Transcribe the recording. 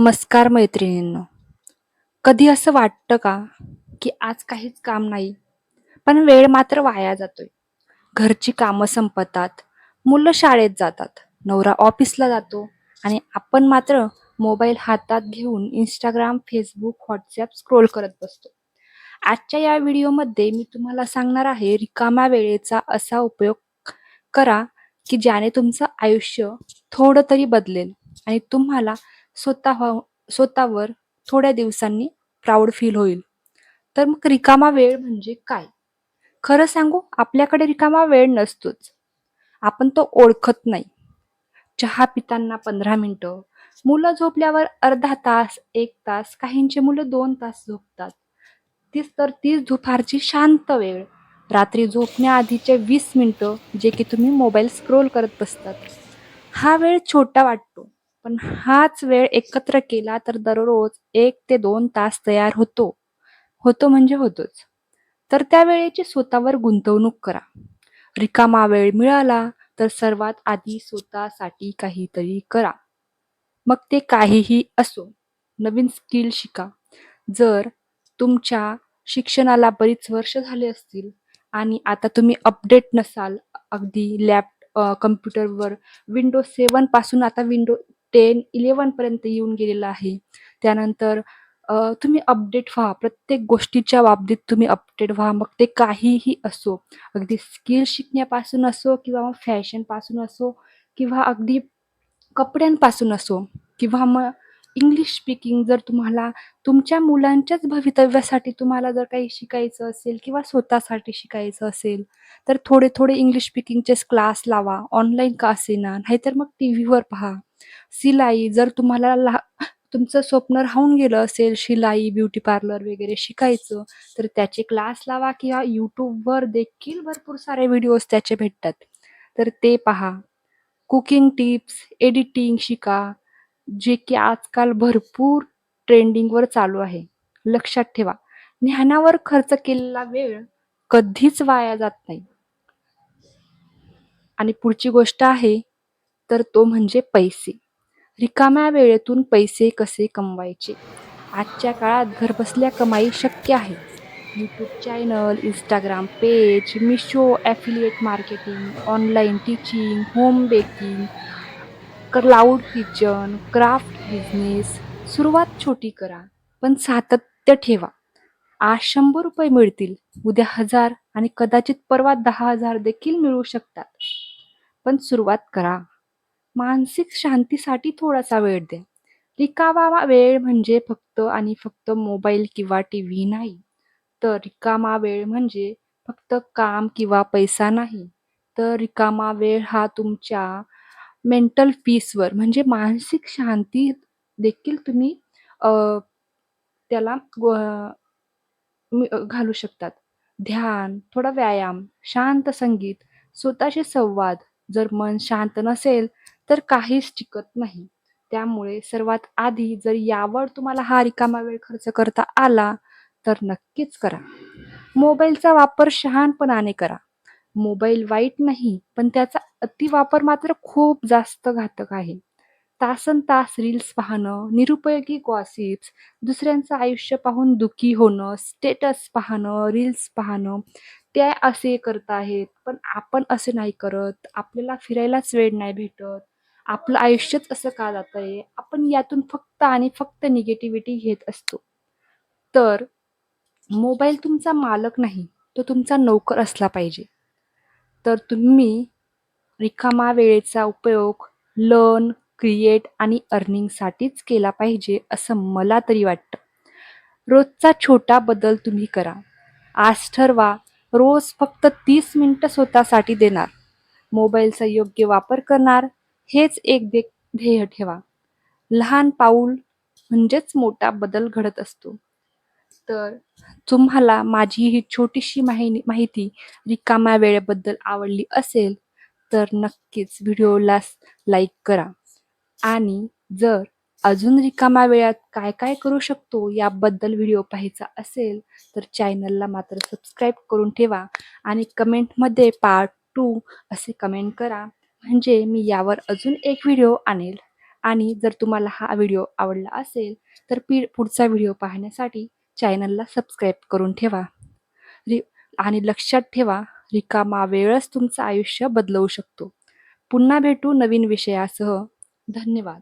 नमस्कार मैत्रिणींनो. कधी असं वाटतं का की आज काहीच काम नाही पण वेळ मात्र वाया जातोय. घरची कामं संपतात मुलं शाळेत जातात नवरा ऑफिसला जातो आणि आपण मात्र मोबाईल हातात घेऊन इंस्टाग्राम फेसबुक व्हॉट्सॲप स्क्रोल करत बसतो. आजच्या या व्हिडिओमध्ये मी तुम्हाला सांगणार आहे रिकाम्या वेळेचा असा उपयोग करा की ज्याने तुमचं आयुष्य थोडं तरी बदलेल आणि तुम्हाला स्वतः स्वतःवर थोड्या दिवसांनी प्राऊड फील होईल. तर मग रिकामा वेळ म्हणजे काय? खरं सांगू आपल्याकडे रिकामा वेळ नसतोच. आपण तो ओळखत नाही. चहा पिताना पंधरा मिनटं मुलं झोपल्यावर अर्धा तास एक तास काहींचे मुलं दोन तास झोपतात. तीच तर तीच दुपारची शांत वेळ. रात्री झोपण्याआधीचे वीस मिनटं जे की तुम्ही मोबाईल स्क्रोल करत बसतात. हा वेळ छोटा वाटतो. पण हाच वेळ एकत्र केला तर दररोज एक ते दोन तास तयार होतो. होतो म्हणजे होतोच. तर त्या वेळेची स्वतःवर गुंतवणूक करा. रिकामा वेळ मिळाला तर सर्वात आधी स्वतःसाठी काहीतरी करा. मग ते काहीही असो नवीन स्किल शिका. जर तुमच्या शिक्षणाला बरीच वर्ष झाले असतील आणि आता तुम्ही अपडेट नसाल अगदी लॅप कम्प्युटरवर विंडो सेवनपासून आता विंडो टेन इलेवनपर्यंत येऊन गेलेला आहे. त्यानंतर तुम्ही अपडेट व्हा. प्रत्येक गोष्टीच्या बाबतीत तुम्ही अपडेट व्हा. मग ते काहीही असो. अगदी स्किल शिकण्यापासून असो किंवा मग फॅशनपासून असो किंवा अगदी कपड्यांपासून असो किंवा मग इंग्लिश स्पीकिंग जर तुम्हाला तुमच्या मुलांच्याच भवितव्यासाठी तुम्हाला जर काही शिकायचं असेल किंवा स्वतःसाठी शिकायचं असेल तर थोडे थोडे इंग्लिश स्पीकिंगचेच क्लास लावा. ऑनलाईन का असेना. नाहीतर मग टी व्हीवर पहा. शिलाई जर तुम्हाला लहा तुमचं स्वप्न राहून गेलं असेल शिलाई ब्युटी पार्लर वगैरे शिकायचं तर त्याचे क्लास लावा किंवा यूट्यूबवर देखील भरपूर सारे व्हिडिओज त्याचे भेटतात. तर ते पहा. कुकिंग टिप्स एडिटिंग शिका जे की आजकाल भरपूर ट्रेंडिंगवर चालू आहे. लक्षात ठेवा. ज्ञानावर खर्च केलेला वेळ कधीच वाया जात नाही. आणि पुढची गोष्ट आहे तर तो म्हणजे पैसे. रिकाम्या वेळेतून पैसे कसे कमवायचे? आजच्या काळात घरबसल्या कमाई शक्य आहे. YouTube channel Instagram page Meesho affiliate marketing online teaching home baking cloud kitchen craft business सुरुवात छोटी करा पण सातत्य ठेवा. आज शंभर रुपये मिळतील. उद्या हजार आणि कदाचित परवा दहा हजार देखील मिळू शकतात. पण सुरुवात करा. मानसिक शांतीसाठी थोडासा वेळ द्या रिकामा वेळ म्हणजे फक्त आणि फक्त मोबाईल किंवा टी व्ही नाही. तर रिकामा वेळ म्हणजे फक्त काम किंवा पैसा नाही. तर रिकामा वेळ हा तुमच्या मेंटल पीसवर म्हणजे मानसिक शांती देखील तुम्ही अ, त्याला ग- मी- अ, घालू शकतात. ध्यान थोडा व्यायाम शांत संगीत स्वतःशी संवाद. जर मन शांत नसेल तर काहीच टिकत नाही. त्यामुळे सर्वात आधी जर यावर तुम्हाला हा रिकामा वेळ खर्च करता आला तर नक्कीच करा. मोबाईलचा वापर शहाणपणाने करा. मोबाईल वाईट नाही पण त्याचा अतिवापर मात्र खूप जास्त घातक आहे. तासन तास रील्स पाहणं निरुपयोगी गॉसिप्स दुसऱ्यांचं आयुष्य पाहून दुखी होणं स्टेटस पाहणं रील्स पाहणं त्या असे करत आहेत. पण आपण असे नाही करत. आपल्याला फिरायलाच वेळ नाही भेटत. आपलं आयुष्यच असं का जात आहे आपण यातून फक्त आणि फक्त निगेटिव्हिटी घेत असतो. तर मोबाईल तुमचा मालक नाही तो तुमचा नोकर असला पाहिजे. तर तुम्ही रिकामा वेळेचा उपयोग लर्न क्रिएट आणि अर्निंगसाठीच केला पाहिजे असं मला तरी वाटतं. रोजचा छोटा बदल तुम्ही करा. आज ठरवा रोज फक्त तीस मिनटं स्वतःसाठी देणार. मोबाईलचा योग्य वापर करणार हेच एक दे ध्येय ठेवा. लहान पाऊल म्हणजेच मोठा बदल घडत असतो. तर तुम्हाला माझी ही छोटीशी माहिती माहिती रिकाम्या वेळेबद्दल आवडली असेल तर नक्कीच व्हिडिओला लाईक करा. आणि जर अजून रिकाम्या वेळात काय काय करू शकतो याबद्दल व्हिडिओ पाहायचा असेल तर चॅनलला मात्र सबस्क्राईब करून ठेवा. आणि कमेंटमध्ये पार्ट टू असे कमेंट करा. म्हणजे मी यावर अजून एक व्हिडिओ आणेल. आणि जर तुम्हाला हा व्हिडिओ आवडला असेल तर पी पुढचा व्हिडिओ पाहण्यासाठी चॅनलला सबस्क्राईब करून ठेवा. रि आणि लक्षात ठेवा रिकामा वेळच तुमचं आयुष्य बदलवू शकतो. पुन्हा भेटू नवीन विषयासह. धन्यवाद.